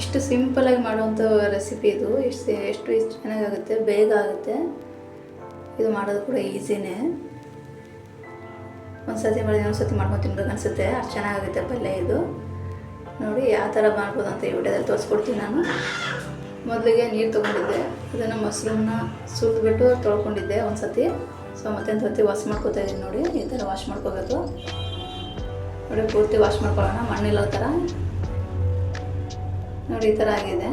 ಇಷ್ಟು ಸಿಂಪಲಾಗಿ ಮಾಡುವಂಥ ರೆಸಿಪಿ ಇದು. ಎಷ್ಟು ಎಷ್ಟು, ಇಷ್ಟು ಚೆನ್ನಾಗಾಗುತ್ತೆ, ಬೇಗ ಆಗುತ್ತೆ. ಇದು ಮಾಡೋದು ಕೂಡ ಈಸಿನೇ ಒಂದು ಸತಿ ಮಾಡಿದ್ರೆ ಒಂದು ಸತಿ ಮಾಡ್ಕೊಂಡು ತಿನ್ಬೇಕು ಅನಿಸುತ್ತೆ. ಅಷ್ಟು ಚೆನ್ನಾಗಾಗುತ್ತೆ ಪಲ್ಯ ಇದು. ನೋಡಿ, ಯಾವ ಥರ ಮಾಡ್ಬೋದು ಅಂತ ಈ ವಿಡಿಯೋದಲ್ಲಿ ತೋರಿಸ್ಕೊಡ್ತೀನಿ ನಾನು. ಮೊದಲಿಗೆ ನೀರು ತೊಗೊಂಡಿದ್ದೆ. ಅದನ್ನು ಮೊಸರನ್ನ ಸುಲಿದ್ಬಿಟ್ಟು ತೊಳ್ಕೊಂಡಿದ್ದೆ ಒಂದು ಸತಿ ಸೊ ಮತ್ತೆ ಒಂದು ಸತಿ ವಾಶ್ ಮಾಡ್ಕೋತಾ ಇದ್ದೀನಿ ನೋಡಿ. ಈ ಥರ ವಾಶ್ ಮಾಡ್ಕೋಬೇಕು. ನೋಡಿ, ಪೂರ್ತಿ ವಾಶ್ ಮಾಡ್ಕೊಳ್ಳೋಣ. ಮಣ್ಣಿಲ್ಲ ಥರ. ನೋಡಿ, ಈ ಥರ ಆಗಿದೆ.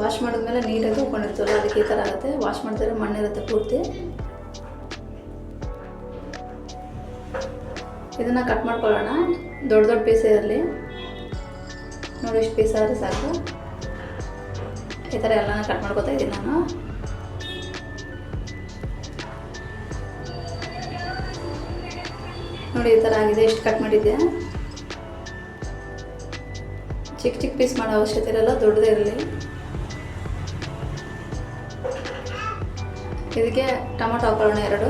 ವಾಶ್ ಮಾಡಿದ್ಮೇಲೆ ನೀಟಾಗಿ ತೊಗೊಂಡಿರ್ತೀವಲ್ಲ ಅದಕ್ಕೆ ಈ ಥರ ಆಗುತ್ತೆ. ವಾಶ್ ಮಾಡಿದ್ರೆ ಮಣ್ಣಿರುತ್ತೆ ಪೂರ್ತಿ. ಇದನ್ನು ಕಟ್ ಮಾಡ್ಕೊಳ್ಳೋಣ. ದೊಡ್ಡ ದೊಡ್ಡ ಪೀಸ್ ಇರಲಿ. ನೋಡಿ ಎಷ್ಟು ಪೀಸ್ ಆದರೆ ಸಾಕು. ಈ ಥರ ಎಲ್ಲನೂ ಕಟ್ ಮಾಡ್ಕೊತಾ ಇದ್ದೀನಿ ನಾನು. ನೋಡಿ, ಈ ಥರ ಆಗಿದೆ. ಎಷ್ಟು ಕಟ್ ಮಾಡಿದ್ದೆ ಚಿಕ್ಕ ಚಿಕ್ಕ ಪೀಸ್ ಮಾಡೋ ಅವಶ್ಯಕತೆ ಇರಲ್ಲ, ದೊಡ್ಡದೇ ಇರಲಿ. ಇದಕ್ಕೆ ಟೊಮೊಟೊ ಹಾಕೊಳ್ಳೋಣ ಎರಡು.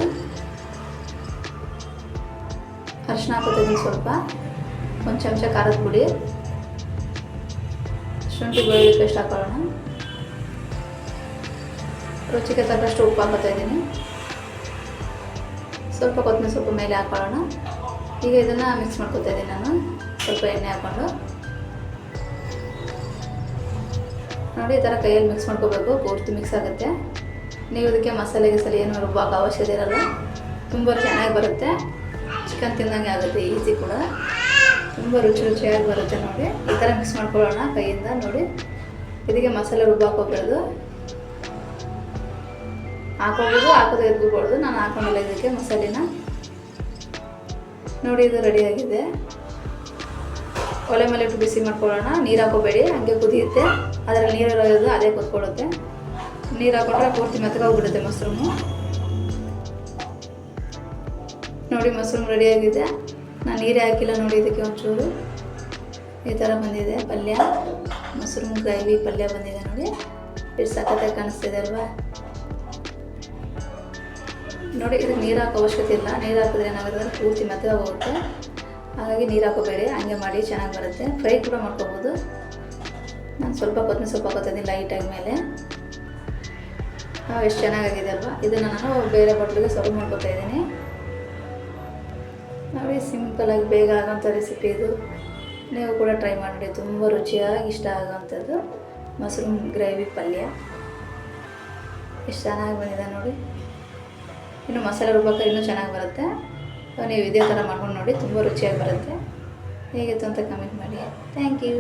ಅರಿಶಿನ ಹಾಕೋತಿದ್ದೀನಿ ಸ್ವಲ್ಪ. ಒಂದು ಚಮಚ ಖಾರದ ಪುಡಿ. ಶುಂಠಿ ಬೆಳ್ಳುಳ್ಳಿ ಪೇಸ್ಟ್ ಹಾಕೊಳ್ಳೋಣ. ರುಚಿಗೆ ತಕ್ಕಷ್ಟು ಉಪ್ಪು ಹಾಕೋತಾ ಇದ್ದೀನಿ. ಸ್ವಲ್ಪ ಕೊತ್ತಂಬರಿ ಸೊಪ್ಪು ಮೇಲೆ ಹಾಕೊಳ್ಳೋಣ. ಈಗ ಇದನ್ನು ಮಿಕ್ಸ್ ಮಾಡ್ಕೊತಾ ಇದ್ದೀನಿ ನಾನು. ಸ್ವಲ್ಪ ಎಣ್ಣೆ ಹಾಕ್ಕೊಂಡು ನೋಡಿ, ಈ ಥರ ಕೈಯಲ್ಲಿ ಮಿಕ್ಸ್ ಮಾಡ್ಕೋಬೇಕು. ಪೂರ್ತಿ ಮಿಕ್ಸ್ ಆಗುತ್ತೆ. ನೀವು ಇದಕ್ಕೆ ಮಸಾಲೆ ಗಿಸಾಲೆ ಏನು ರುಬ್ಬಾಕ ಅವಶ್ಯಕತೆ ಇರಲ್ಲ. ತುಂಬ ಚೆನ್ನಾಗಿ ಬರುತ್ತೆ. ಚಿಕನ್ ತಿಂದಂಗೆ ಆಗುತ್ತೆ ಈಸಿ ಕೂಡ. ತುಂಬ ರುಚಿ ರುಚಿಯಾಗಿ ಬರುತ್ತೆ ನೋಡಿ. ಈ ಥರ ಮಿಕ್ಸ್ ಮಾಡ್ಕೊಳ್ಳೋಣ ಕೈಯಿಂದ ನೋಡಿ. ಇದಕ್ಕೆ ಮಸಾಲೆ ರುಬ್ಬಾಕೋಬಾರ್ದು ಹಾಕೋಬೋದು ಹಾಕೋದು ಎದ್ಬಿಡ್ಬಾರ್ದು. ನಾನು ಹಾಕೊಂಡಿಲ್ಲ ಇದಕ್ಕೆ ಮಸಾಲೆನ. ನೋಡಿ, ಇದು ರೆಡಿಯಾಗಿದೆ ಒಲೆ ಮೇಲೆ ಇಟ್ಟು ಬಿಸಿ ಮಾಡ್ಕೊಳ್ಳೋಣ. ನೀರು ಹಾಕೋಬೇಡಿ. ಹಂಗೆ ಕುದಿಯುತ್ತೆ. ಅದರಲ್ಲಿ ನೀರು ಇರೋದು ಅದೇ ಕುತ್ಕೊಳ್ಳುತ್ತೆ. ನೀರು ಹಾಕೊಂಡ್ರೆ ಪೂರ್ತಿ ಮೆತ್ತಗೋಗ್ಬಿಡುತ್ತೆ ಮಶ್ರೂಮು. ನೋಡಿ, ಮಶ್ರೂಮ್ ರೆಡಿಯಾಗಿದೆ ನಾನು ನೀರೇ ಹಾಕಿಲ್ಲ ನೋಡಿ, ಇದಕ್ಕೆ ಒಂಚೂರು. ಈ ಥರ ಬಂದಿದೆ ಪಲ್ಯ. ಮಶ್ರೂಮ್ ಗ್ರೇವಿ ಪಲ್ಯ ಬಂದಿದೆ ನೋಡಿ. ಎಷ್ಟು ಸಖತ್ತಾಗಿ ಕಾಣಿಸ್ತಿದೆ ಅಲ್ವಾ? ನೋಡಿ, ಇದಕ್ಕೆ ನೀರು ಹಾಕೋ ಅವಶ್ಯಕತೆ ಇಲ್ಲ. ನೀರು ಹಾಕಿದ್ರೆ ಏನಾಗುತ್ತೆ? ಪೂರ್ತಿ ಮೆತ್ತಗೆ ಹೋಗುತ್ತೆ ಹಾಗಾಗಿ ನೀರು ಹಾಕೋಬೇಡಿ, ಹಂಗೆ ಮಾಡಿ ಚೆನ್ನಾಗಿ ಬರುತ್ತೆ. ಫ್ರೈ ಕೂಡ ಮಾಡ್ಕೋಬೋದು. ನಾನು ಸ್ವಲ್ಪ ಕೊತ್ತಂಬರಿ ಸ್ವಲ್ಪ ಕೊತ್ತಂಬರಿ ಲೈಟಾಗಿ ಮೇಲೆ. ಎಷ್ಟು ಚೆನ್ನಾಗಾಗಿದೆ ಅಲ್ವಾ? ಇದನ್ನು ನಾನು ಬೇರೆ ಬಟ್ಲಿಗೆ ಸರ್ವ್ ಮಾಡ್ಕೊತಾ ಇದ್ದೀನಿ. ನೋಡಿ ಸಿಂಪಲಾಗಿ ಬೇಗ ಆಗೋಂಥ ರೆಸಿಪಿ ಇದು. ನೀವು ಕೂಡ ಟ್ರೈ ಮಾಡಿ, ತುಂಬ ರುಚಿಯಾಗಿ ಇಷ್ಟ ಆಗೋವಂಥದ್ದು ಮಶ್ರೂಮ್ ಗ್ರೇವಿ ಪಲ್ಯ. ಎಷ್ಟು ಚೆನ್ನಾಗಿ ಬಂದಿದೆ ನೋಡಿ. ಇನ್ನು ಮಸಾಲೆ ರುಬ್ಬಕ್ಕೆ ಇನ್ನೂ ಚೆನ್ನಾಗಿ ಬರುತ್ತೆ. ಸೊ ನೀವು ಇದೇ ಥರ ಮಾಡ್ಕೊಂಡು ನೋಡಿ, ತುಂಬ ರುಚಿಯಾಗಿ ಬರುತ್ತೆ. ಹೇಗಿತ್ತು ಅಂತ ಕಮೆಂಟ್ ಮಾಡಿ. Thank you